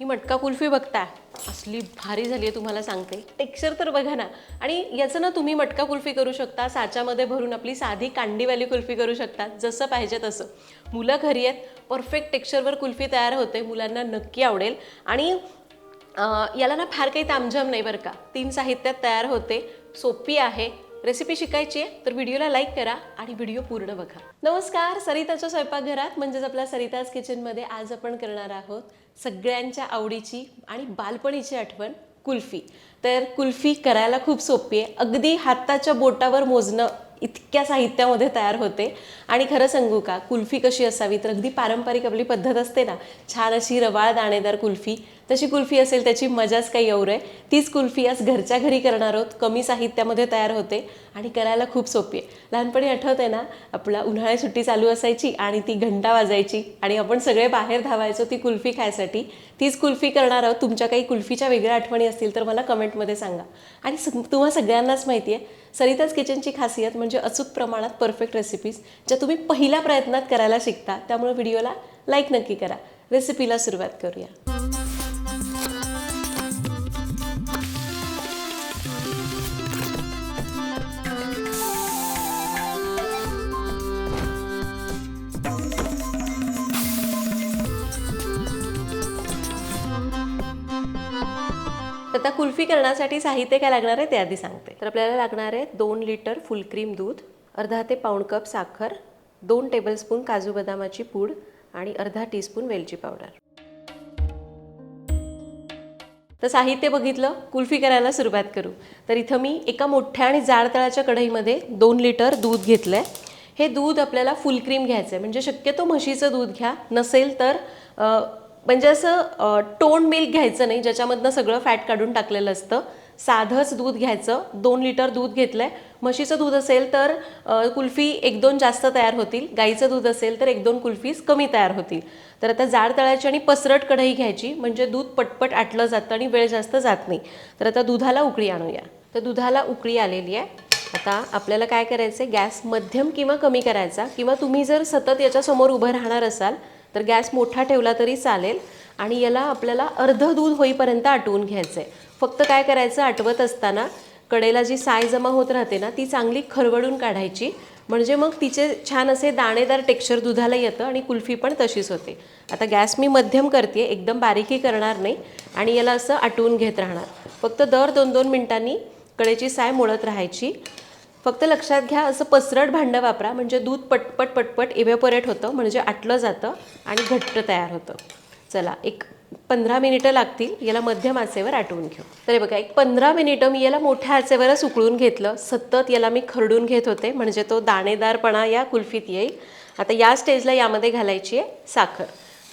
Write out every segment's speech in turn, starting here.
ही मटका कुल्फी बघता असली भारी झाली आहे तुम्हाला सांगते. टेक्स्चर तर बघा ना. आणि याचं ना तुम्ही मटका कुल्फी करू शकता. साच्यामध्ये भरून आपली साधी कांडीवाली कुल्फी करू शकता. जसं पाहिजे तसं. मुलं घरी आहेत. परफेक्ट टेक्स्चरवर कुल्फी तयार होते. मुलांना नक्की आवडेल. आणि याला ना फार काही तामझाम नाही बरं का. तीन साहित्यात तयार होते. सोपी आहे. रेसिपी शिकायची आहे तर व्हिडिओला लाईक करा आणि व्हिडिओ पूर्ण बघा. नमस्कार सरिताच्या स्वयंपाकघरात म्हणजेच आपल्या सरिताज किचनमध्ये आज आपण करणार आहोत सगळ्यांच्या आवडीची आणि बालपणीची आठवण कुल्फी. तर कुल्फी करायला खूप सोपी आहे. अगदी हाताच्या बोटावर मोजणं इतक्या साहित्यामध्ये तयार होते. आणि खरं सांगू का कुल्फी कशी असावी? तर अगदी पारंपरिक आपली पद्धत असते ना छान अशी रवाळ दाणेदार कुल्फी तशी कुल्फी असेल त्याची मजाच काही और आहे. तीच कुल्फी आज घरच्या घरी करणार आहोत. कमी साहित्यामध्ये तयार होते आणि करायला खूप सोपी आहे. लहानपणी आठवत आहे ना आपला उन्हाळ्या सुट्टी चालू असायची आणि ती घंटा वाजायची आणि आपण सगळे बाहेर धावायचो ती कुल्फी खायसाठी. तीच कुल्फी करणार आहोत. तुमच्या काही कुल्फीच्या वेगळ्या आठवणी असतील तर मला कमेंटमध्ये सांगा. आणि स तुम्हा सगळ्यांनाच माहिती आहे सरिताज किचनची खासियत म्हणजे अचूक प्रमाणात परफेक्ट रेसिपीज ज्या तुम्ही पहिल्या प्रयत्नात करायला शिकता. त्यामुळे व्हिडिओला लाईक नक्की करा. रेसिपीला सुरुवात करूया. आता कुल्फी करण्यासाठी साहित्य काय लागणार आहे ते आधी सांगते. तर आपल्याला लागणार आहे दोन लिटर फुल क्रीम दूध अर्धा ते पाऊण कप साखर दोन टेबलस्पून काजू बदामाची पूड आणि अर्धा टीस्पून वेलची पावडर तर साहित्य बघितलं कुल्फी करायला सुरुवात करू. तर इथं मी एका मोठ्या आणि जाड तळाच्या कढईमध्ये दोन लिटर दूध घेतलं आहे हे दूध आपल्याला फुल क्रीम घ्यायचं आहे म्हणजे शक्यतो म्हशीचं दूध घ्या. नसेल तर म्हणजे असं टोन मिल्क घ्यायचं नाही ज्याच्यामधनं सगळं फॅट काढून टाकलेलं असतं. साधंच दूध घ्यायचं. दोन लिटर दूध घेतलं आहे म्हशीचं दूध असेल तर कुल्फी एक दोन जास्त तयार होतील. गाईचं दूध असेल तर एक दोन कुल्फीज कमी तयार होतील. तर आता जाड तळाची आणि पसरट कढई घ्यायची म्हणजे दूध पटपट आटलं जातं आणि वेळ जास्त जात नाही. तर आता दुधाला उकळी आणूया. तर दुधाला उकळी आलेली आहे. आता आपल्याला काय करायचं आहे गॅस मध्यम किंवा कमी करायचा. किंवा तुम्ही जर सतत याच्यासमोर उभं राहणार असाल तर गॅस मोठा ठेवला तरी चालेल आणि याला आपल्याला अर्ध दूध होईपर्यंत आटवून घ्यायचं आहे फक्त काय करायचं आटवत असताना कडेला जी साय जमा होत राहते ना ती चांगली खरवडून काढायची. म्हणजे मग तिचे छान असे दाणेदार टेक्स्चर दुधाला येतं आणि कुल्फी पण तशीच होते. आता गॅस मी मध्यम करते एकदम बारीकही करणार नाही आणि याला असं आटवून घेत राहणार. फक्त दर दोन दोन मिनिटांनी कडेची साय मोळत राहायची. फक्त लक्षात घ्या असं पसरट भांडं वापरा. म्हणजे दूध पटपट पटपट इव्हॅपोरेट होतं म्हणजे आटलं जातं आणि घट्ट तयार होतं. चला एक पंधरा मिनिटं लागतील याला मध्यम आचेवर आटवून घेऊ. तर हे बघा एक पंधरा मिनिटं मी याला मोठ्या आचेवरच उकळून घेतलं. सतत याला मी खरडून घेत होते म्हणजे तो दाणेदारपणा या कुल्फीत येईल. आता या स्टेजला यामध्ये घालायची आहे साखर.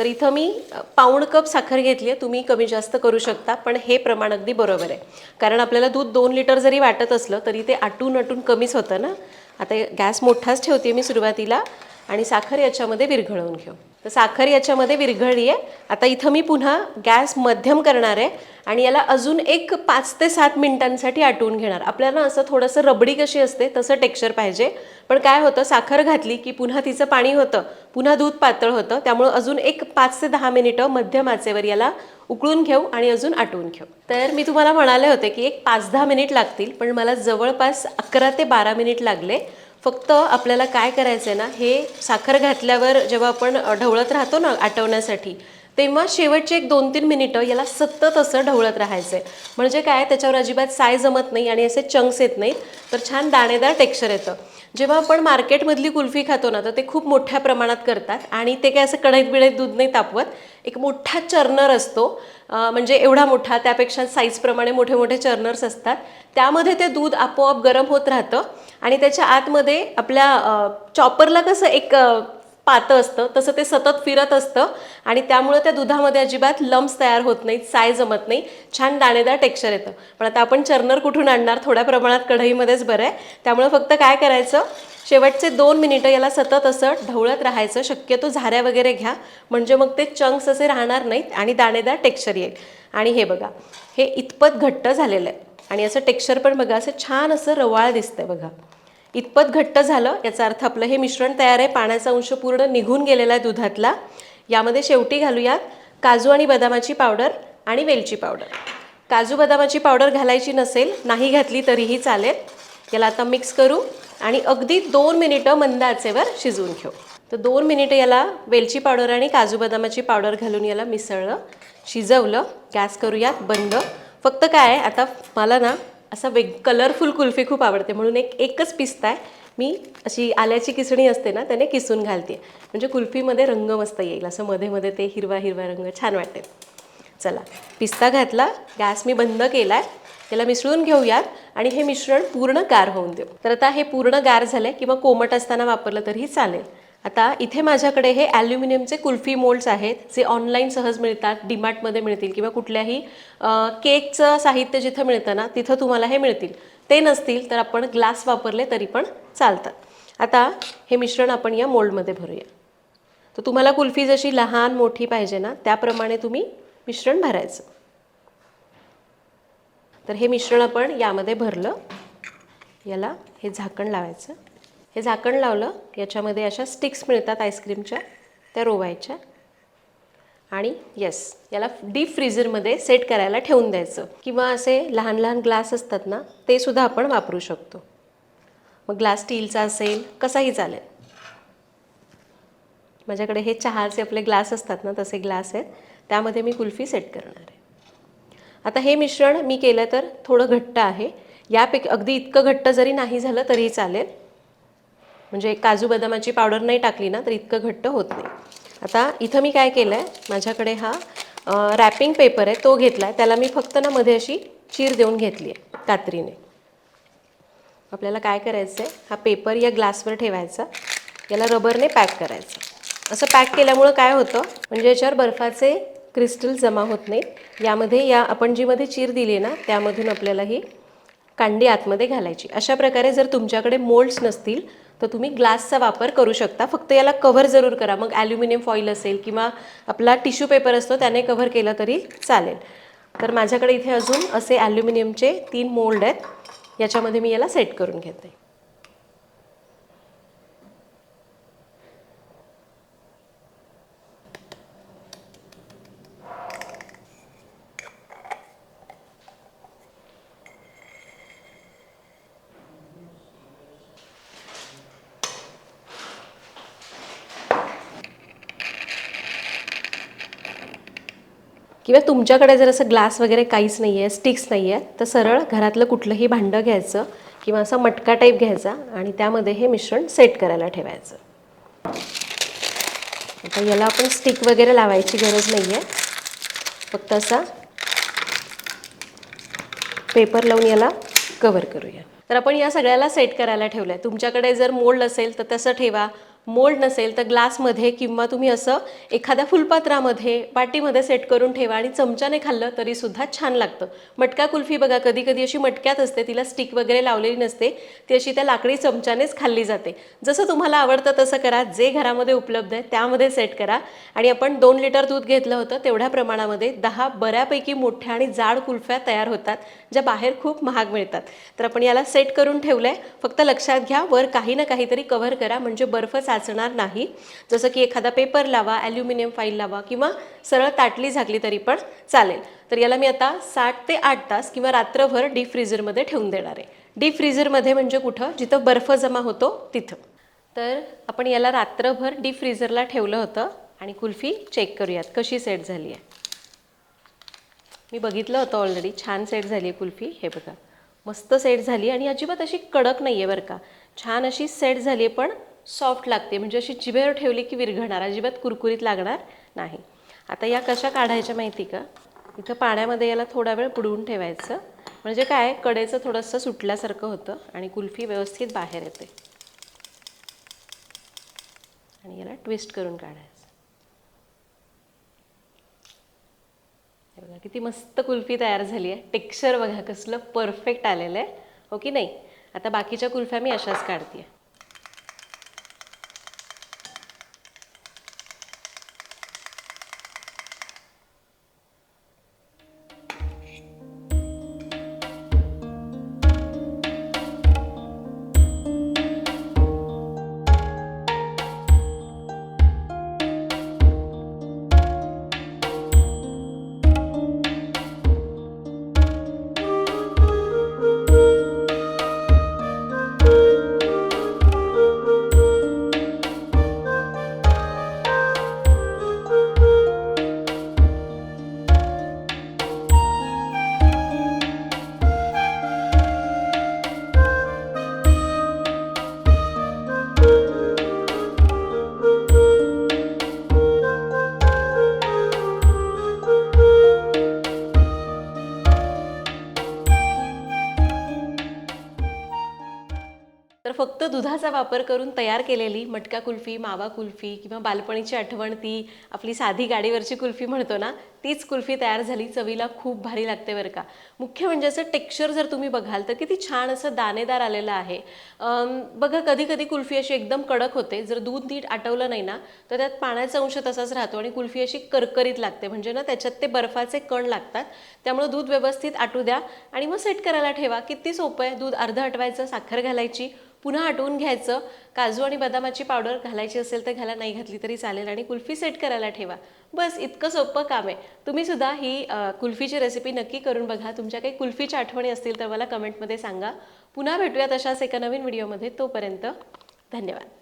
तर इथं मी पाऊण कप साखर घेतली आहे. तुम्ही कमी जास्त करू शकता पण हे प्रमाण अगदी बरोबर आहे. कारण आपल्याला दूध दोन लिटर जरी वाटत असलं तरी ते आटून आटून कमीच होतं ना. आता गॅस मोठाच ठेवते मी सुरुवातीला. आणि साखर याच्यामध्ये विरघळवून घेऊ. तर साखर याच्यामध्ये विरघळली आहे आता इथं मी पुन्हा गॅस मध्यम करणार आहे आणि याला अजून एक पाच ते सात मिनिटांसाठी आटवून घेणार. आपल्याला असं थोडंसं रबडी कशी असते तसं टेक्स्चर पाहिजे. पण काय होतं साखर घातली की पुन्हा तिचं पाणी होतं पुन्हा दूध पातळ होतं त्यामुळं अजून एक पाच ते दहा मिनिटं मध्यम आचेवर याला उकळून घेऊ आणि अजून आटवून घेऊ. तर मी तुम्हाला म्हणाले होते की एक पाच दहा मिनिट लागतील पण मला जवळपास अकरा ते बारा मिनिट लागले. फक्त आपल्याला काय करायचं आहे ना हे साखर घातल्यावर जेव्हा आपण ढवळत राहतो ना आटवण्यासाठी तेव्हा शेवटचे एक दोन तीन मिनिटं याला सतत असं ढवळत राहायचं आहे म्हणजे काय त्याच्यावर अजिबात साय जमत नाही आणि असे चंक्स येत नाहीत. तर छान दाणेदार टेक्स्चर येतं. जेव्हा आपण मार्केटमधली कुल्फी खातो ना तर ते खूप मोठ्या प्रमाणात करतात आणि ते काय असं कढईत बिळत दूध नाही तापवत. एक मोठा चर्नर असतो. म्हणजे एवढा मोठा त्यापेक्षा साईजप्रमाणे मोठे मोठे चर्नर्स असतात. त्यामध्ये ते दूध आपोआप गरम होत राहतं आणि त्याच्या आतमध्ये आपल्या चॉपरला कसं एक पातं असतं तसं ते सतत फिरत असतं आणि त्यामुळं त्या दुधामध्ये अजिबात लम्स तयार होत नाहीत साय जमत नाही छान दाणेदार टेक्स्चर येतं. पण आता आपण चर्नर कुठून आणणार? थोड्या प्रमाणात कढईमध्येच बरं आहे. त्यामुळं फक्त काय करायचं? शेवटचे दोन मिनिटं याला सतत असं ढवळत राहायचं. शक्यतो झाऱ्या वगैरे घ्या. म्हणजे मग ते चंक्स असे राहणार नाहीत आणि दाणेदार टेक्स्चर येईल. आणि हे बघा हे इतपत घट्ट झालेलं आहे. आणि असं टेक्स्चर पण बघा असं छान असं रवाळ दिसतंय बघा. इतपत घट्ट झालं याचा अर्थ आपलं हे मिश्रण तयार आहे पाण्याचा अंश पूर्ण निघून गेलेला आहे दुधातला. यामध्ये शेवटी घालूयात काजू आणि बदामाची पावडर आणि वेलची पावडर. काजू बदामाची पावडर घालायची नसेल नाही घातली तरीही चालेल. याला आता मिक्स करू आणि अगदी दोन मिनिटं मंद आचेवर शिजवून घेऊ. तर दोन मिनिटं याला वेलची पावडर आणि काजू बदामाची पावडर घालून याला मिसळलं शिजवलं गॅस करूयात बंद. फक्त काय आहे, आता मला ना असा वेग कलरफुल कुल्फी खूप आवडते. म्हणून एक एकच पिस्ता आहे. मी अशी आल्याची किसणी असते ना त्याने किसून घालते. म्हणजे कुल्फीमध्ये रंग मस्त येईल. असं मध्ये मध्ये ते हिरवा हिरवा रंग छान वाटेल. चला पिस्ता घातला. गॅस मी बंद केला आहे त्याला मिसळून घेऊयात. आणि हे मिश्रण पूर्ण गार होऊन देऊ. तर आता हे पूर्ण गार झालं आहे किंवा कोमट असताना वापरलं तरीही चालेल. आता इथे माझ्याकडे हे ॲल्युमिनियमचे कुल्फी मोल्ड्स आहेत जे ऑनलाईन सहज मिळतात डीमार्टमध्ये मिळतील किंवा कुठल्याही केकचं साहित्य जिथं मिळतं ना तिथं तुम्हाला हे मिळतील. ते नसतील तर आपण ग्लास वापरले तरी पण चालतात. आता हे मिश्रण आपण या मोल्डमध्ये भरूया. तर तुम्हाला कुल्फी जशी लहान मोठी पाहिजे ना त्याप्रमाणे तुम्ही मिश्रण भरायचं. तर हे मिश्रण आपण यामध्ये भरलं. याला हे झाकण लावायचं. हे झाकण लावलं. याच्यामध्ये अशा स्टिक्स मिळतात आईस्क्रीमच्या त्या रोवायच्या. आणि येस याला डीप फ्रीझरमध्ये सेट करायला ठेवून द्यायचं. किंवा असे लहान लहान ग्लास असतात ना ते सुद्धा आपण वापरू शकतो. मग ग्लास स्टीलचा असेल कसाही चालेल. माझ्याकडे हे चहाचे आपले ग्लास असतात ना तसे ग्लास आहेत. त्यामध्ये मी कुल्फी सेट करणार आहे. आता हे मिश्रण मी केलं तर थोडं घट्ट आहे. यापैकी अगदी इतकं घट्ट जरी नाही झालं तरीही चालेल. म्हणजे काजू बदामाची पावडर नाही टाकली ना तर इतकं घट्ट होत नाही. आता इथं मी काय केलं आहे माझ्याकडे हा रॅपिंग पेपर आहे तो घेतला आहे त्याला मी फक्त ना मध्ये अशी चीर देऊन घेतली आहे कात्रीने. आपल्याला काय करायचं आहे हा पेपर या ग्लासवर ठेवायचा याला रबरने पॅक करायचं. असं पॅक केल्यामुळं काय होतं म्हणजे याच्यावर बर्फाचे क्रिस्टल जमा होत नाहीत. यामध्ये या आपण जी मध्ये चीर दिली आहे ना त्यामधून आपल्याला ही कांडी आतमध्ये घालायची. अशा प्रकारे जर तुमच्याकडे मोल्ड्स नसतील तर तुम्ही ग्लासचा वापर करू शकता. फक्त याला कव्हर जरूर करा. मग ॲल्युमिनियम फॉईल असेल किंवा आपला टिश्यू पेपर असतो त्याने कव्हर केलं तरी चालेल. तर माझ्याकडे इथे अजून असे ॲल्युमिनियमचे तीन मोल्ड आहेत. याच्यामध्ये मी याला सेट करून घेते. किंवा तुमच्याकडे जर असं ग्लास वगैरे काहीच नाही आहे स्टिक्स नाही आहे तर सरळ घरातलं कुठलंही भांडं घ्यायचं किंवा असा मटका टाईप घ्यायचा आणि त्यामध्ये हे मिश्रण सेट करायला ठेवायचं. आता याला आपण स्टिक वगैरे लावायची गरज नाही आहे फक्त असा पेपर लावून याला कवर करूया. तर आपण या सगळ्याला सेट करायला ठेवलं आहे तुमच्याकडे जर मोल्ड असेल तर तसं ठेवा. मोल्ड नसेल तर ग्लासमध्ये किंवा तुम्ही असं एखाद्या फुलपात्रामध्ये वाटीमध्ये सेट करून ठेवा आणि चमच्याने खाल्लं तरीसुद्धा छान लागतं. मटका कुल्फी बघा कधी कधी अशी मटक्यात असते तिला स्टिक वगैरे लावलेली नसते ती अशी त्या लाकडी चमच्यानेच खाल्ली जाते. जसं तुम्हाला आवडतं तसं करा जे घरामध्ये उपलब्ध आहे त्यामध्ये सेट करा. आणि आपण दोन लिटर दूध घेतलं होतं तेवढ्या प्रमाणामध्ये दहा बऱ्यापैकी मोठ्या आणि जाड कुल्फ्या तयार होतात ज्या बाहेर खूप महाग मिळतात. तर आपण याला सेट करून ठेवलं आहे फक्त लक्षात घ्या वर काही ना काहीतरी कव्हर करा म्हणजे बर्फच साचणार नाही. जसं की एखादा पेपर लावा ॲल्युमिनियम फाईल लावा किंवा सरळ ताटली झाकली तरी पण चालेल. तर याला मी आता साठ ते आठ तास किंवा रात्रभर डीप फ्रीजरमध्ये ठेवून देणार आहे. डीप फ्रीजरमध्ये म्हणजे कुठं? जिथं बर्फ जमा होतो तिथं. तर आपण याला रात्रभर डीप फ्रीजरला ठेवलं होतं आणि कुल्फी चेक करूयात कशी सेट झाली आहे. मी बघितलं होतं ऑलरेडी छान सेट झाली आहे कुल्फी. हे बघा मस्त सेट झाली आणि अजिबात अशी कडक नाही आहे बरं का. छान अशी सेट झाली आहे पण सॉफ्ट लागते. म्हणजे अशी जिभेवर ठेवली की विरघळणार अजिबात कुरकुरीत लागणार नाही. आता या कशा काढायच्या माहिती का? इथं पाण्यामध्ये याला थोडा वेळ बुडवून ठेवायचं. म्हणजे काय? कडेचं थोडंसं सुटल्यासारखं होतं आणि कुल्फी व्यवस्थित बाहेर येते. आणि याला ट्विस्ट करून काढायचं. हे बघा किती मस्त कुल्फी तयार झाली आहे. टेक्स्चर बघा कसलं परफेक्ट आलेलं आहे. हो की नाही? आता बाकीच्या कुल्फ्या मी अशाच काढते दुधाचा वापर करून तयार केलेली मटका कुल्फी मावा कुल्फी किंवा बालपणीची आठवण ती आपली साधी गाडीवरची कुल्फी म्हणतो ना तीच कुल्फी तयार झाली चवीला खूप भारी लागते बरं का. मुख्य म्हणजे असं टेक्स्चर जर तुम्ही बघाल तर किती छान असं दाणेदार आलेलं आहे. बघा कधी कधी कुल्फी अशी एकदम कडक होते जर दूध नीट आटवलं नाही ना तर त्यात पाण्याचा अंश तसाच राहतो आणि कुल्फी अशी करकरीत लागते. म्हणजे ना त्याच्यात ते बर्फाचे कण लागतात त्यामुळे दूध व्यवस्थित आटू द्या आणि मग सेट करायला ठेवा. किती सोपं आहे दूध अर्ध आटवायचं साखर घालायची पुन्हा आटवून घ्यायचं. काजू आणि बदामाची पावडर घालायची असेल तर घाला नाही घातली तरी चालेल आणि कुल्फी सेट करायला ठेवा. बस इतकं सोपं काम आहे. तुम्ही सुद्धा ही कुल्फीची रेसिपी नक्की करून बघा. तुमच्या काही कुल्फीच्या आठवणी असतील तर मला कमेंटमध्ये सांगा. पुन्हा भेटूया तशाच एका नवीन व्हिडिओमध्ये तोपर्यंत धन्यवाद.